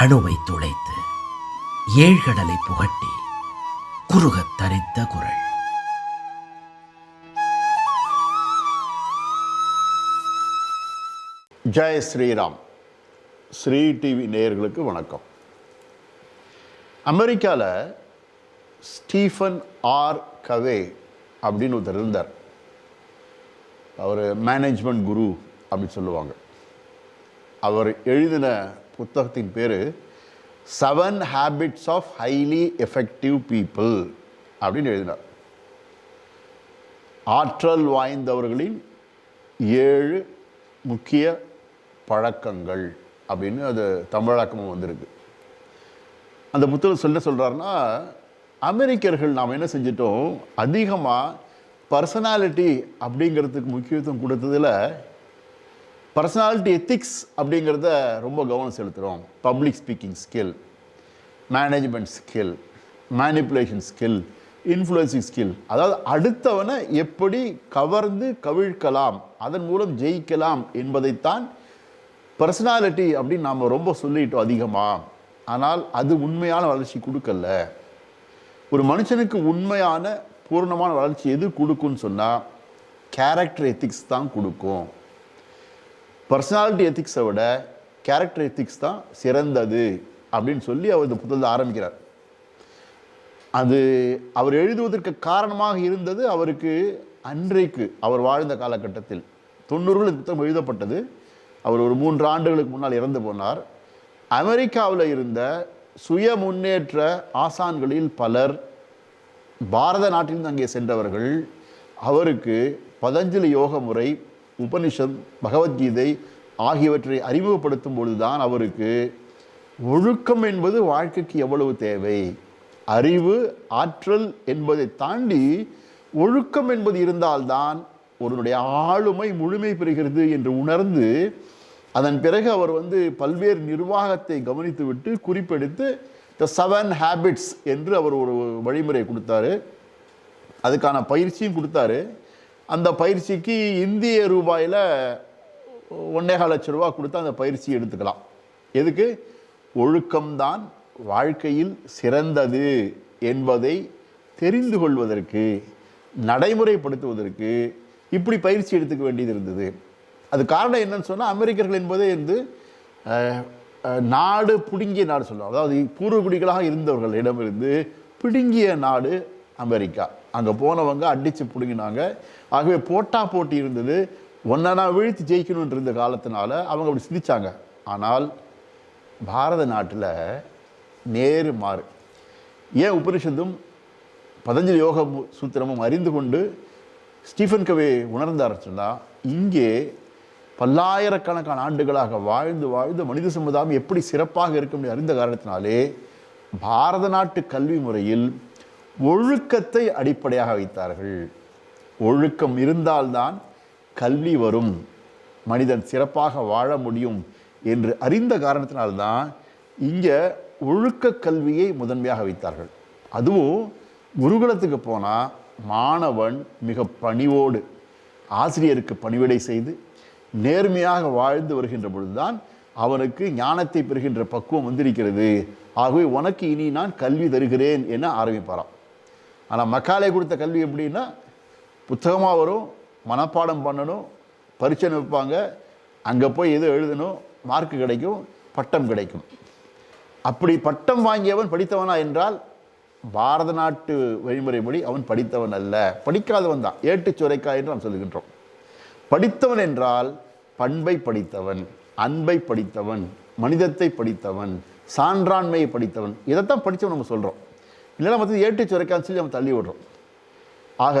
அணுவை துளைத்து ஏழ்கடலை புகட்டி குறுகத் தரித்த குரல். ஜெய் ஸ்ரீராம். ஸ்ரீ டிவி நேயர்களுக்கு வணக்கம். அமெரிக்காவில் ஸ்டீஃபன் ஆர். கவே அப்படின்னு ஒருத்தர் இருந்தார். அவர் மேனேஜ்மெண்ட் குரு அப்படின்னு சொல்லுவாங்க. அவர் எழுதின புத்தகத்தின் பேர் seven habits of highly effective people அப்படின்னு எழுதினார். ஆற்றல் வாய்ந்தவர்களின் ஏழு முக்கிய பழக்கங்கள் அப்படின்னு அது தமிழாக்கமும் வந்திருக்கு. அந்த புத்தகம் சொல்ல சொல்கிறாருன்னா அமெரிக்கர்கள் நாம் என்ன செஞ்சிட்டோம்? அதிகமாக பர்சனாலிட்டி அப்படிங்கிறதுக்கு முக்கியத்துவம் கொடுத்ததில் பர்சனாலிட்டி எத்திக்ஸ் அப்படிங்கிறத ரொம்ப கவனம் செலுத்துகிறோம் public speaking skill management skill manipulation skill influencing skill அதாவது அடுத்தவனை எப்படி கவர்ந்து கவிழ்க்கலாம் அதன் மூலம் ஜெயிக்கலாம் என்பதைத்தான் பர்சனாலிட்டி அப்படின்னு நாம் ரொம்ப சொல்லிட்டோம் அதிகமாக ஆனால் அது உண்மையான வளர்ச்சி கொடுக்கல. ஒரு மனுஷனுக்கு உண்மையான பூர்ணமான வளர்ச்சி எது கொடுக்கும்னு சொன்னால் கேரக்டர் எத்திக்ஸ் தான் கொடுக்கும். பர்சனாலிட்டி எத்திக்ஸை விட கேரக்டர் எத்திக்ஸ் தான் சிறந்தது அப்படின்னு சொல்லி அவர் இந்த புத்தகத்தை ஆரம்பிக்கிறார். அது அவர் எழுதுவதற்கு காரணமாக இருந்தது அவருக்கு அன்றைக்கு அவர் வாழ்ந்த காலகட்டத்தில். தொண்ணூறுகள் இந்த புத்தகம் எழுதப்பட்டது. அவர் ஒரு மூன்று ஆண்டுகளுக்கு முன்னால் இறந்து போனார். அமெரிக்காவில் இருந்த சுய முன்னேற்ற ஆசான்களில் பலர் பாரத நாட்டிலிருந்து அங்கே சென்றவர்கள். அவருக்கு பதஞ்சலி யோக முறை உபனிஷத் பகவத்கீதை ஆகியவற்றை அறிமுகப்படுத்தும் பொழுதுதான் அவருக்கு ஒழுக்கம் என்பது வாழ்க்கைக்கு எவ்வளவு தேவை? அறிவு ஆற்றல் என்பதை தாண்டி ஒழுக்கம் என்பது இருந்தால்தான் ஒருவனுடைய ஆளுமை முழுமை பெறுகிறது என்று உணர்ந்து அதன் பிறகு அவர் வந்து பல்வேறு நிர்வாகத்தை கவனித்துவிட்டு குறிப்பெடுத்து த செவன் ஹேபிட்ஸ் என்று அவர் ஒரு வழிமுறை கொடுத்தாரு. அதுக்கான பயிற்சியும் கொடுத்தாரு. அந்த பயிற்சிக்கு இந்திய ரூபாயில் ஒன்னேகால் லட்ச ரூபா கொடுத்து அந்த பயிற்சி எடுத்துக்கலாம். எதுக்கு? ஒழுக்கம்தான் வாழ்க்கையில் சிறந்தது என்பதை தெரிந்து கொள்வதற்கு நடைமுறைப்படுத்துவதற்கு இப்படி பயிற்சி எடுத்துக்க வேண்டியது இருந்தது. அது காரணம் என்னன்னு சொன்னால் அமெரிக்கர்கள் என்பதே வந்து நாடு பிடுங்கிய நாடு சொல்லுவோம் அதாவது பூர்வகுடிகளாக இருந்தவர்களிடமிருந்து பிடுங்கிய நாடு அமெரிக்கா. அங்கே போனவங்க அடித்து பிடுங்கினாங்க. ஆகவே போட்டா போட்டி இருந்தது. ஒன்னா வீழ்த்தி ஜெயிக்கணும்னு இருந்த காலத்தினால அவங்க அப்படி சிந்திச்சாங்க. ஆனால் பாரத நாட்டில் நேரு மாறு. ஏன் உபனிஷத்தும் பதஞ்சலி யோக சூத்திரமும் அறிந்து கொண்டு ஸ்டீஃபன் கவே உணர்ந்தார் சொன்னால் இங்கே பல்லாயிரக்கணக்கான ஆண்டுகளாக வாழ்ந்து வாழ்ந்து மனித சமுதாயம் எப்படி சிறப்பாக இருக்க முடியும் அறிந்த காரணத்தினாலே பாரத நாட்டு கல்வி முறையில் ஒழுக்கத்தை அடிப்படையாக வைத்தார்கள். ஒழுக்கம் இருந்தால்தான் கல்வி வரும். மனிதன் சிறப்பாக வாழ முடியும் என்று அறிந்த காரணத்தினால்தான் இங்கே ஒழுக்க கல்வியை முதன்மையாக வைத்தார்கள். அதுவும் குருகுலத்துக்கு போனால் மாணவன் மிக பணிவோடு ஆசிரியருக்கு பணிவிடை செய்து நேர்மையாக வாழ்ந்து வருகின்ற பொழுதுதான் அவனுக்கு ஞானத்தை பெறுகின்ற பக்குவம் வந்திருக்கிறது. ஆகவே உனக்கு இனி நான் கல்வி தருகிறேன் என ஆரம்பிப்பாராம். ஆனால் மக்காலே கொடுத்த கல்வி எப்படின்னா புத்தகமாக வரும் மனப்பாடம் பண்ணணும் பரிச்சை வைப்பாங்க அங்கே போய் எது எழுதணும் மார்க் கிடைக்கும் பட்டம் கிடைக்கும். அப்படி பட்டம் வாங்கியவன் படித்தவனா என்றால் பாரத நாட்டு வழிமுறைப்படி அவன் படித்தவன் அல்ல. படிக்காதவன் தான். ஏட்டு சுரைக்கா என்று நாம் சொல்லுகின்றோம். படித்தவன் என்றால் பண்பை படித்தவன் அன்பை படித்தவன் மனிதத்தை படித்தவன் சான்றாண்மையை படித்தவன். இதைத்தான் படித்தவன் நம்ம சொல்கிறோம் இல்லைன்னா மற்ற ஏட்டு சுரைக்கான்னு சொல்லி நம்ம தள்ளி விடுறோம். ஆக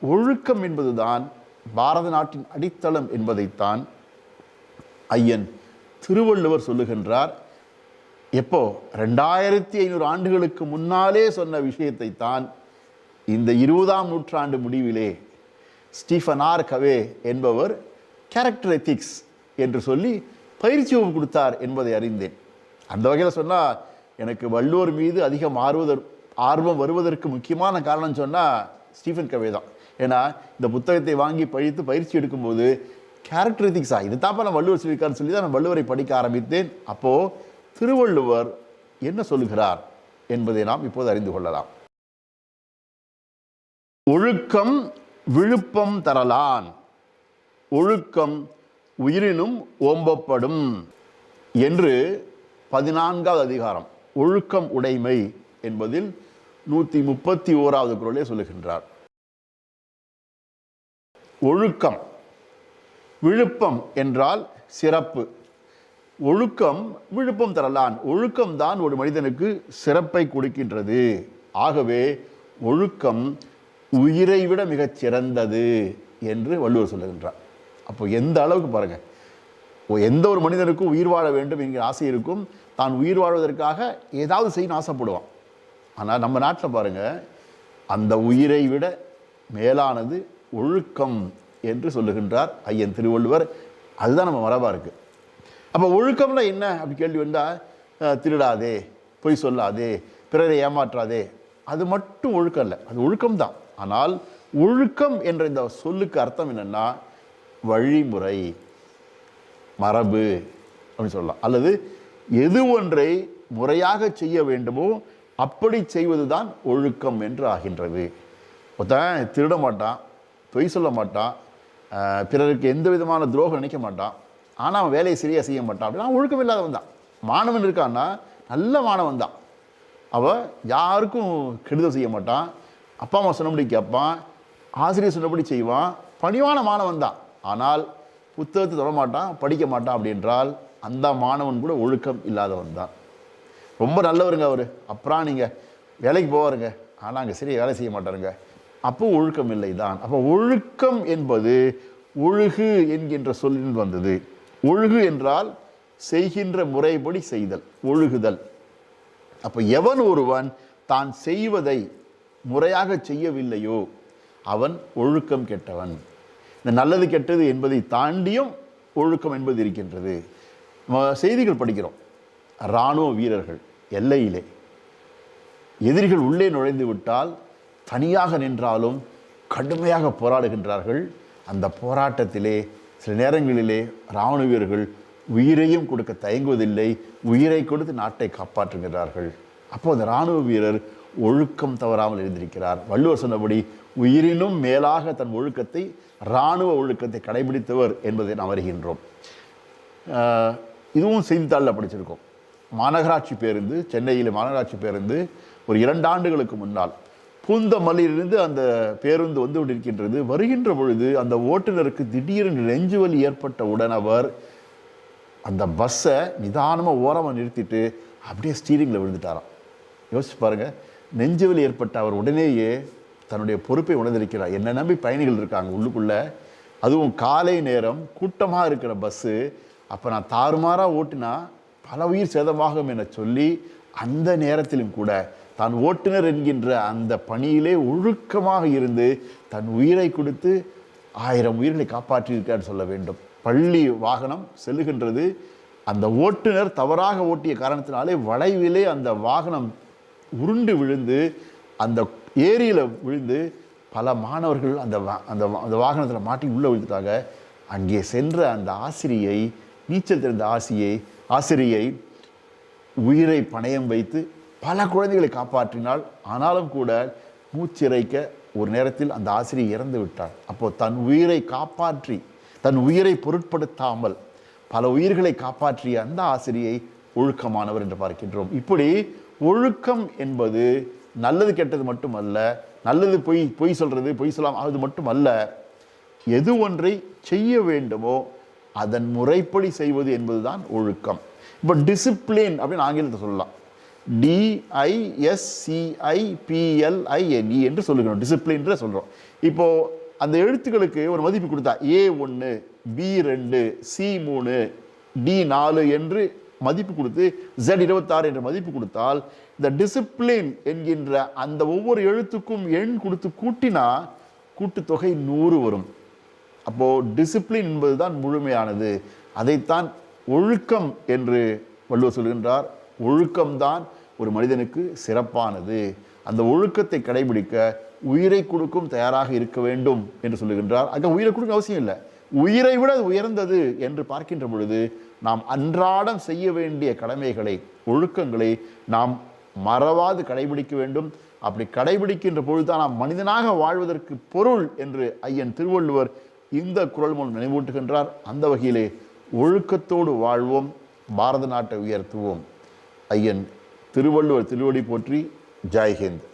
ஒழுக்கம் என்பதுதான் பாரத நாட்டின் அடித்தளம் என்பதைத்தான் ஐயன் திருவள்ளுவர் சொல்லுகின்றார். எப்போ? ரெண்டாயிரத்தி ஐநூறு ஆண்டுகளுக்கு முன்னாலே சொன்ன விஷயத்தை தான் இந்த இருபதாம் நூற்றாண்டு முடிவிலே ஸ்டீஃபன் ஆர் கவே என்பவர் கேரக்டர் எத்திக்ஸ் என்று சொல்லி பயிற்சி வகுப்பு கொடுத்தார் என்பதை அறிந்தேன். அந்த வகையில் சொன்னால் எனக்கு வள்ளுவர் மீது அதிகம் ஆர்வதற் ஆர்வம் வருவதற்கு முக்கியமான காரணம் சொன்னால் ஸ்டீஃபன் கவே தான். ஏன்னா இந்த புத்தகத்தை வாங்கி படித்து பயிற்சி எடுக்கும்போது கேரக்டர் இது தான் நான் வள்ளுவர் சொல்லியிருக்காருன்னு சொல்லி தான் நான் வள்ளுவரை படிக்க ஆரம்பித்தேன். அப்போது திருவள்ளுவர் என்ன சொல்லுகிறார் என்பதை நாம் இப்போது அறிந்து கொள்ளலாம். ஒழுக்கம் விழுப்பம் தரலான். ஒழுக்கம் உயிரினும் ஓம்பப்படும் என்று பதினான்காவது அதிகாரம் ஒழுக்கம் உடைமை என்பதில் நூற்றி முப்பத்தி ஓராவது குரலே சொல்லுகின்றார். ஒழுக்கம். விழுப்பம் என்றால் சிறப்பு. ஒழுக்கம் விழுப்பம் தரலான். ஒழுக்கம் தான் ஒரு மனிதனுக்கு சிறப்பை கொடுக்கின்றது. ஆகவே ஒழுக்கம் உயிரை விட மிகச் சிறந்தது என்று வள்ளுவர் சொல்லுகின்றார். அப்போ எந்த அளவுக்கு பாருங்கள் ஓ, எந்த ஒரு மனிதனுக்கும் உயிர் வாழ வேண்டும் என்கிற ஆசை இருக்கும். தான் உயிர் வாழ்வதற்காக ஏதாவது செய்யணும்னு ஆசைப்படுவான். ஆனால் நம்ம நாட்டில் பாருங்கள் அந்த உயிரை விட மேலானது ஒழுக்கம் என்று சொல்லுகின்றார் ஐயன் திருவள்ளுவர். அதுதான் நம்ம மரபாக இருக்குது அப்போ ஒழுக்கம்னா என்ன? அப்படி கேள்வி வந்தால் திருடாதே பொய் சொல்லாதே பிறரை ஏமாற்றாதே. அது மட்டும் ஒழுக்கம் இல்லை. அது ஒழுக்கம்தான் ஆனால் ஒழுக்கம் என்ற இந்த சொல்லுக்கு அர்த்தம் என்னன்னா வழிமுறை மரபு அப்படின்னு சொல்லலாம். அல்லது எது ஒன்றை முறையாக செய்ய வேண்டுமோ அப்படி செய்வது தான் ஒழுக்கம் என்று ஆகின்றது. ஒருத்தன் திருட மாட்டான். பொய் சொல்ல மாட்டான். பிறருக்கு எந்த விதமான துரோகம் நினைக்க மாட்டான். ஆனால் அவன் வேலையை சரியாக செய்ய மாட்டான். அப்படின்னா ஒழுக்கம் இல்லாதவன் தான். மாணவன் இருக்கான்னா நல்ல மாணவன் தான். அவன் யாருக்கும் கெடுதல் செய்ய மாட்டான். அப்பா அம்மா சொன்னபடி கேட்பான். ஆசிரியர் சொன்னபடி செய்வான். பணிவான மாணவன் தான். ஆனால் புத்தகத்தை தொட மாட்டான் படிக்க மாட்டான் அப்படின்றால் அந்த மாணவன் கூட ஒழுக்கம் இல்லாதவன் தான். ரொம்ப நல்லவருங்க அவர். அப்புறம் நீங்கள் வேலைக்கு போவாருங்க. ஆனால் அங்கே சரியாக வேலை செய்ய மாட்டாருங்க. அப்போ ஒழுக்கம் இல்லை தான் அப்போ ஒழுக்கம் என்பது ஒழுகு என்கின்ற சொல்லில் வந்தது. ஒழுகு என்றால் செய்கின்ற முறைப்படி செய்தல் ஒழுகுதல். அப்போ எவன் ஒருவன் தான் செய்வதை முறையாக செய்யவில்லையோ அவன் ஒழுக்கம் கெட்டவன். இந்த நல்லது கெட்டது என்பதை தாண்டியும் ஒழுக்கம் என்பது இருக்கின்றது. செய்திகள் படிக்கிறோம். இராணுவ வீரர்கள் எல்லையிலே. எதிரிகள் உள்ளே நுழைந்து விட்டால் தனியாக நின்றாலும் கடுமையாக போராடுகின்றார்கள். அந்த போராட்டத்திலே சில நேரங்களிலே இராணுவ வீரர்கள் உயிரையும் கொடுக்க தயங்குவதில்லை. உயிரை கொடுத்து நாட்டை காப்பாற்றுகிறார்கள் அப்போ அந்த இராணுவ வீரர் ஒழுக்கம் தவறாமல் இருந்திருக்கிறார் வள்ளுவர் சொன்னபடி உயிரினும் மேலாக தன் ஒழுக்கத்தை இராணுவ ஒழுக்கத்தை கடைபிடித்தவர் என்பதை நாம் அறிகின்றோம். இதுவும் செய்தித்தாளில் படிச்சிருக்கோம். மாநகராட்சி பேருந்து சென்னையில் மாநகராட்சி பேருந்து ஒரு இரண்டு ஆண்டுகளுக்கு முன்னால் பூந்தமல்லியிலிருந்து அந்த பேருந்து வந்து கொண்டிருக்கின்றது. வருகின்ற பொழுது அந்த ஓட்டுநருக்கு திடீரென்று நெஞ்சுவலி ஏற்பட்டவுடன் அவர் அந்த பஸ்ஸை நிதானமாக ஓரமாக நிறுத்திட்டு அப்படியே ஸ்டீரிங்கில் விழுந்துட்டாராம். யோசிச்சு பாருங்கள் நெஞ்சுவலி ஏற்பட்ட அவர் உடனேயே தன்னுடைய பொறுப்பை உணர்ந்திருக்கிறார். என்ன நம்பி பயணிகள் இருக்காங்க உள்ளுக்குள்ளே. அதுவும் காலை நேரம் கூட்டமாக இருக்கிற பஸ்ஸு அப்போ நான் தாறுமாறாக ஓட்டினா பல உயிர் சேதமாகும் என சொல்லி அந்த நேரத்திலும் கூட தான் ஓட்டுநர் என்கின்ற அந்த பணியிலே ஒழுக்கமாக இருந்து தன் உயிரை கொடுத்து ஆயிரம் உயிர்களை காப்பாற்றியிருக்கான்னு சொல்ல வேண்டும். பள்ளி வாகனம் செல்லுகின்றது. அந்த ஓட்டுநர் தவறாக ஓட்டிய காரணத்தினாலே வளைவிலே அந்த வாகனம் உருண்டு விழுந்து அந்த ஏரியில் விழுந்து பல மாணவர்கள் அந்த அந்த அந்த வாகனத்தில் மாட்டி உள்ளே விழுந்துட்டாங்க. அங்கே சென்ற அந்த ஆசிரியை நீச்சல் தெரிந்த ஆசியை ஆசிரியை உயிரை பணயம் வைத்து பல குழந்தைகளை காப்பாற்றினாள். ஆனாலும் கூட மூச்சிறைக்க ஒரு நேரத்தில் அந்த ஆசிரியை இறந்து விட்டாள். அப்போ தன் உயிரை காப்பாற்றி தன் உயிரை பொருட்படுத்தாமல் பல உயிர்களை காப்பாற்றிய அந்த ஆசிரியை ஒழுக்கமானவர் என்று பார்க்கின்றோம். இப்படி ஒழுக்கம் என்பது நல்லது கெட்டது மட்டுமல்ல நல்லது பொய் பொய் சொல்கிறது பொய் சொல்லாம் அது மட்டுமல்ல எது ஒன்றை செய்ய வேண்டுமோ அதன் முறைப்படி செய்வது என்பதுதான் ஒழுக்கம். இப்போ டிசிப்ளின் அப்படின்னு ஆங்கிலத்தை சொல்லலாம். டிஐஎஸ்சிஐபிஎல்ஐஎன்இ என்று சொல்லுகிறோம் டிசிப்ளின்ற சொல்கிறோம் இப்போ அந்த எழுத்துக்களுக்கு ஒரு மதிப்பு கொடுத்தா ஏ ஒன்று பி ரெண்டு சி மூணு டி நாலு என்று மதிப்பு கொடுத்து ஜெட் இருபத்தாறு என்ற மதிப்பு கொடுத்தால் இந்த டிசிப்ளின் என்கின்ற அந்த ஒவ்வொரு எழுத்துக்கும் எண் கொடுத்து கூட்டினா கூட்டுத்தொகை நூறு வரும். அப்போது டிசிப்ளின் என்பது தான் முழுமையானது. அதைத்தான் ஒழுக்கம் என்று வள்ளுவர் சொல்கின்றார். ஒழுக்கம்தான் ஒரு மனிதனுக்கு சிறப்பானது. அந்த ஒழுக்கத்தை கடைபிடிக்க உயிரை கொடுக்கும் தயாராக இருக்க வேண்டும் என்று சொல்லுகின்றார். அங்கே உயிரை கொடுக்க அவசியம் இல்லை. உயிரை விட உயர்ந்தது என்று பார்க்கின்ற பொழுது நாம் அன்றாடம் செய்ய வேண்டிய கடமைகளை ஒழுக்கங்களை நாம் மறவாது கடைபிடிக்க வேண்டும். அப்படி கடைபிடிக்கின்ற பொழுதுதான் நாம் மனிதனாக வாழ்வதற்கு பொருள் என்று ஐயன் திருவள்ளுவர் இந்த குரல் மூலம் நினைவூட்டுகின்றார். அந்த வகையிலே ஒழுக்கத்தோடு வாழ்வோம் பாரத நாட்டை உயர்த்துவோம். ஐயன் திருவள்ளுவர் திருவடி போற்றி ஜெய்ஹிந்த்